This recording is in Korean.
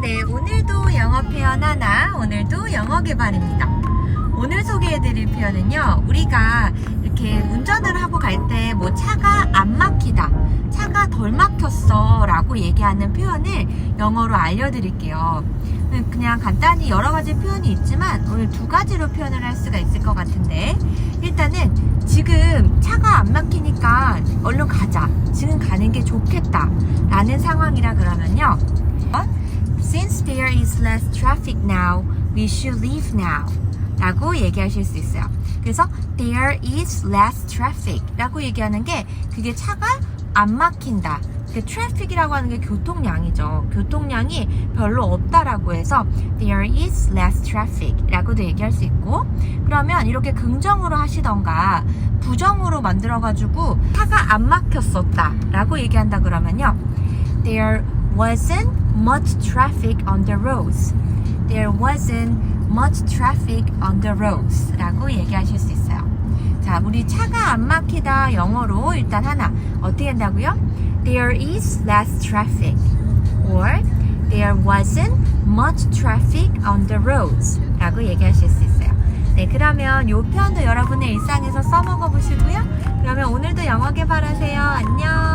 네, 오늘도 영어 표현 하나, 오늘도 영어 개발입니다. 오늘 소개해드릴 표현은요, 우리가 이렇게 운전을 하고 갈 때 뭐 차가 안 막히다, 차가 덜 막혔어 라고 얘기하는 표현을 영어로 알려드릴게요. 그냥 간단히 여러 가지 표현이 있지만 오늘 두 가지로 표현을 할 수가 있을 것 같은데 일단은 지금 차가 안 막히니까 얼른 가자. 지금 가는 게 좋겠다. 라는 상황이라 그러면요. 어? Since there is less traffic now, we should leave now. 라고 얘기하실 수 있어요. 그래서 there is less traffic 라고 얘기하는 게 그게 차가 안 막힌다. 그 트래픽이라고 하는 게 교통량이죠. 교통량이 별로 없다라고 해서 there is less traffic 라고도 얘기할 수 있고 그러면 이렇게 긍정으로 하시던가 부정으로 만들어 가지고 차가 안 막혔었다 라고 얘기한다 그러면요 there wasn't much traffic on the roads there wasn't much traffic on the roads 라고 얘기하실 수 있어요 자 우리 차가 안 막히다 영어로 일단 하나 어떻게 한다고요? there is less traffic or there wasn't much traffic on the roads 라고 얘기하실 수 있어요 네 그러면 이 표현도 여러분의 일상에서 써먹어 보시고요 그러면 오늘도 영어 개발하세요 안녕